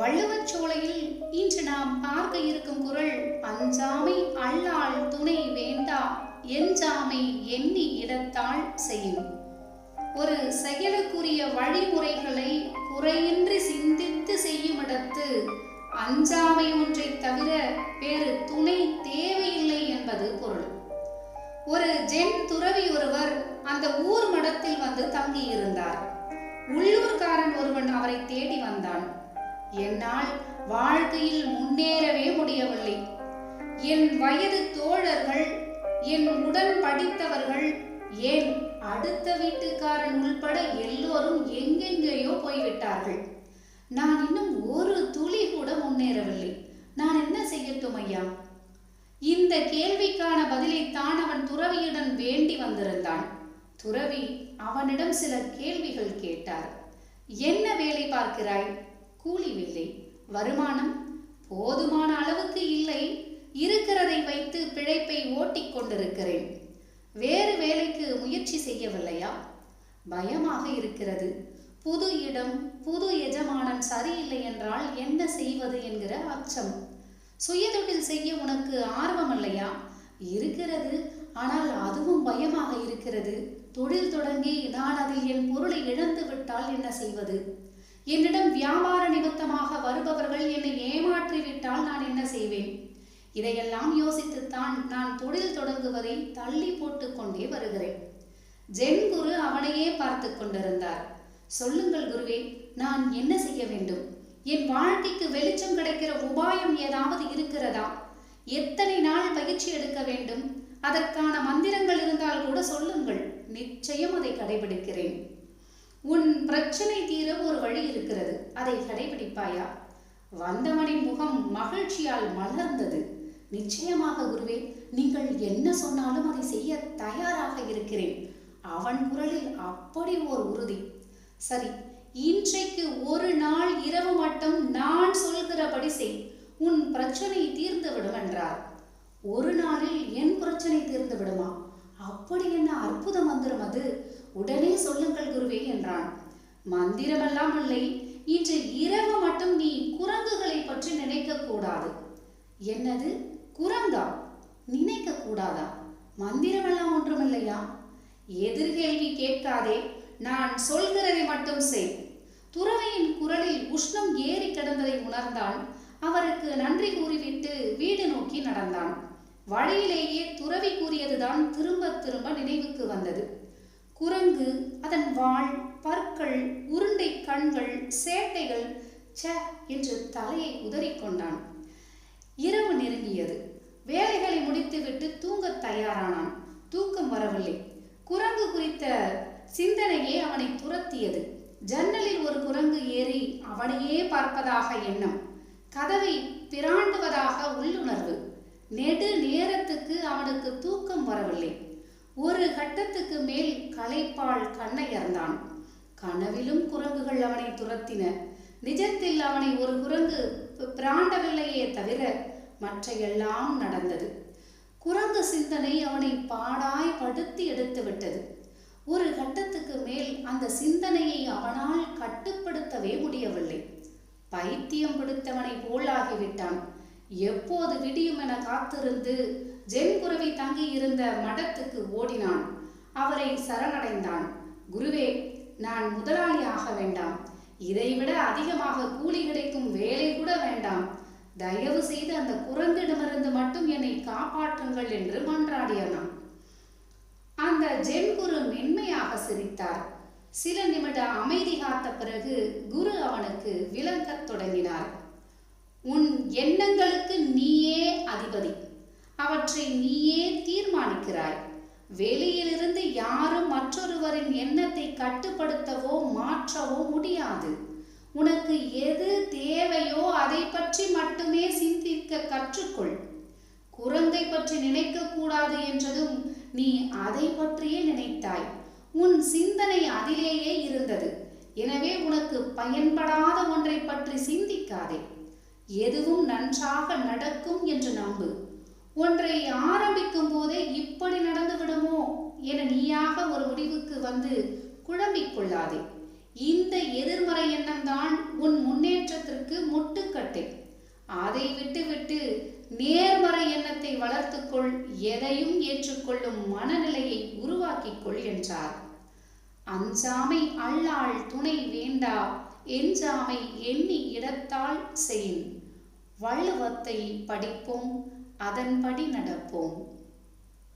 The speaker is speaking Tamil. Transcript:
வள்ளுவச்சோலையில் இன்று நாம் பார்க்க இருக்கும் குரல் அஞ்சாமை அல்லால் துணை வேண்டா எஞ்சாமை எண்ணி இடத்தால் செய்யும் ஒரு செயலுக்குரிய வழிமுறைகளை குறையின்றி சிந்தித்து செய்யும் இடத்து அஞ்சாமை ஒன்றை தவிர வேறு துணை தேவையில்லை என்பது பொருள். ஒரு ஜென் துறவி ஒருவர் அந்த ஊர் மடத்தில் வந்து தங்கியிருந்தார். உள்ளூர்காரன் ஒருவன் அவரை தேடி வந்தான். என்னால் வாழ்க்கையில் முன்னேறவே முடியவில்லை. என் வயது தோழர்கள் என் உடன் படித்தவர்கள் ஏன் அடுத்த வீட்டுக்காரன் உள்பட எல்லோரும் எங்கெங்கேயோ போய்விட்டார்கள். நான் இன்னும் ஒரு துளி கூட முன்னேறவில்லை. நான் என்ன செய்யட்டும் ஐயா? இந்த கேள்விக்கான பதிலைத்தான் அவன் துறவியுடன் வேண்டி வந்திருந்தான். துறவி அவனிடம் சில கேள்விகள் கேட்டார். என்ன வேலை பார்க்கிறாய்? கூலி வேலை வருமானம் போதுமான அளவுக்கு இல்லை. இருக்கிறதை வைத்து பிழைப்பை ஓட்டிக் கொண்டிருக்கிறேன். வேறு வேலைக்கு முயற்சி செய்யவில்லையா? பயமாக இருக்கிறது. புது இடம் புது எஜமானன் சரியில்லை என்றால் என்ன செய்வது என்கிற அச்சம். சுயதொழில் செய்ய உனக்கு ஆர்வம் இல்லையா இருக்கிறது. ஆனால் அதுவும் பயமாக இருக்கிறது. தொழில் தொடங்கி நான் அதில் என் பொருளை இழந்து விட்டால் என்ன செய்வது? என்னிடம் வியாபார நிமித்தமாக வருபவர்கள் என்னை ஏமாற்றிவிட்டால் நான் என்ன செய்வேன்? இதையெல்லாம் யோசித்துத்தான் நான் தொழில் தொடங்குவதை தள்ளி போட்டு கொண்டே வருகிறேன். ஜென் குரு அவனையே பார்த்து கொண்டிருந்தார். சொல்லுங்கள் குருவே நான் என்ன செய்ய வேண்டும்? என் வாழ்க்கைக்கு வெளிச்சம் கிடைக்கிற உபாயம் ஏதாவது இருக்கிறதா? எத்தனை நாள் பயிற்சி எடுக்க வேண்டும்? அதற்கான மந்திரங்கள் இருந்தால் கூட சொல்லுங்கள். நிச்சயம் அதை கடைபிடிக்கிறேன். உன் பிரச்சனை தீர ஒரு வழி இருக்கிறது. அதை கடைபிடிப்பாயா? வந்தவனின் முகம் மகிழ்ச்சியால் மலர்ந்தது. நிச்சயமாக குருவே நீங்கள் என்ன சொன்னாலும் அதை செய்ய தயாராக இருக்கிறேன். அவன் குரலில் அப்படி ஓர் உறுதி. சரி இன்றைக்கு ஒரு நாள் இரவு மட்டும் நான் சொல்கிறபடி செய். உன் பிரச்சனை தீர்ந்து விடும் என்றார். ஒரு நாளில் என் பிரச்சனை தீர்ந்து விடுமா? அப்படி என்ன அற்புத மந்திரம் அது? உடனே சொல்லுங்கள் குருவே என்றான். மந்திரமெல்லாம் இல்லை. இன்று இரவு மட்டும் நீ குரங்குகளை பற்றி நினைக்க கூடாது. என்னது? குரங்கா? நினைக்க கூடாதா? மந்திரமெல்லாம் ஒன்றுமில்லையா? எதிர்கேள்வி கேட்காதே. நான் சொல்கிறதை மட்டும் செய். துறவையின் குரலில் உஷ்ணம் ஏறி கிடந்ததை உணர்ந்தான் அவருக்கு நன்றி கூறிவிட்டு வீடு நோக்கி நடந்தான். வழியிலேயே துறவி கூறியதுதான் திரும்ப திரும்ப நினைவுக்கு வந்தது. குரங்கு அதன் வாள் பற்கள் உருண்டை கண்கள் சேட்டைகள் ச என்று தலையை உதறிக்கொண்டான் இரவு நெருங்கியது. வேலைகளை முடித்துவிட்டு தூங்கத் தயாரானான். தூக்கம் வரவில்லை. குரங்கு குறித்த சிந்தனையே அவனை துரத்தியது. ஜன்னலில் ஒரு குரங்கு ஏறி அவனையே பார்ப்பதாக எண்ணம். கதவை பிராண்டுவதாக உள்ளுணர்வு. நெடு நேரத்துக்கு அவனுக்கு தூக்கம் வரவில்லை. ஒரு கட்டத்துக்கு மேல் களைப்பால் கண்ணையர்ந்தான் கனவிலும் குரங்குகள் அவனை துரத்தின. நிஜத்தில் அவனை ஒரு குரங்கு பிராண்டவில்லையே தவிர மற்ற எல்லாம் நடந்தது. குரங்கு சிந்தனை அவனை பாடாய் படுத்தி எடுத்து விட்டது. ஒரு கட்டத்துக்கு மேல் அந்த சிந்தனையை அவனால் கட்டுப்படுத்தவே முடியவில்லை. பைத்தியம் பிடித்தவனை போலாகிவிட்டான் எப்போது விடியும் என காத்திருந்து ஜென்குருவி தங்கி இருந்த மடத்துக்கு ஓடினான். அவரை சரணடைந்தான். குருவே நான் முதலாளி ஆக வேண்டாம். இதைவிட அதிகமாக கூலி கிடைக்கும் வேலை கூட வேண்டாம். தயவு செய்து அந்த குரங்கிடமிருந்து மட்டும் என்னை காப்பாற்றுங்கள் என்று மன்றாடியனான் அந்த ஜென் குரு மென்மையாக சிரித்தார். சில நிமிட அமைதி காத்த பிறகு குரு அவனுக்கு விளங்கத் தொடங்கினார். உன் எண்ணங்களுக்கு நீயே அதிபதி. அவற்றை நீயே தீர்மானிக்கிறாய். வெளியிலிருந்து யாரும் மற்றொருவரின் எண்ணத்தை கட்டுப்படுத்தவோ மாற்றவோ முடியாது. உனக்கு எது தேவையோ அதை பற்றி மட்டுமே சிந்திக்க கற்றுக்கொள். குரங்கை பற்றி நினைக்க கூடாது என்றதும் நீ அதை பற்றியே நினைத்தாய். உன் சிந்தனை அதிலேயே இருந்தது. எனவே உனக்கு பயன்படாத ஒன்றை பற்றி சிந்திக்காதே. எதுவும் நன்றாக நடக்கும் என்று நம்பு. ஒன்றை ஆரம்பிக்கும் போதே இப்படி நடந்து விடுமோ என நீயாக ஒரு முடிவுக்கு வந்து குழம்பிக் கொள்ளாதே இந்த எதிர்மறை எண்ணம்தான் உன் முன்னேற்றத்திற்கு முட்டுக்கட்டை. அதை விட்டுவிட்டு நேர்மறை எண்ணத்தை வளர்த்துக்கொள் எதையும் ஏற்றுக்கொள்ளும் மனநிலையை உருவாக்கிக் கொள் என்றார். அஞ்சாமை அல்லாள் துணை வேண்டா எஞ்சாமை எண்ணி இடத்தால் செயின். வள்ளுவத்தை படிப்போம் அதன்படி நடப்போம்.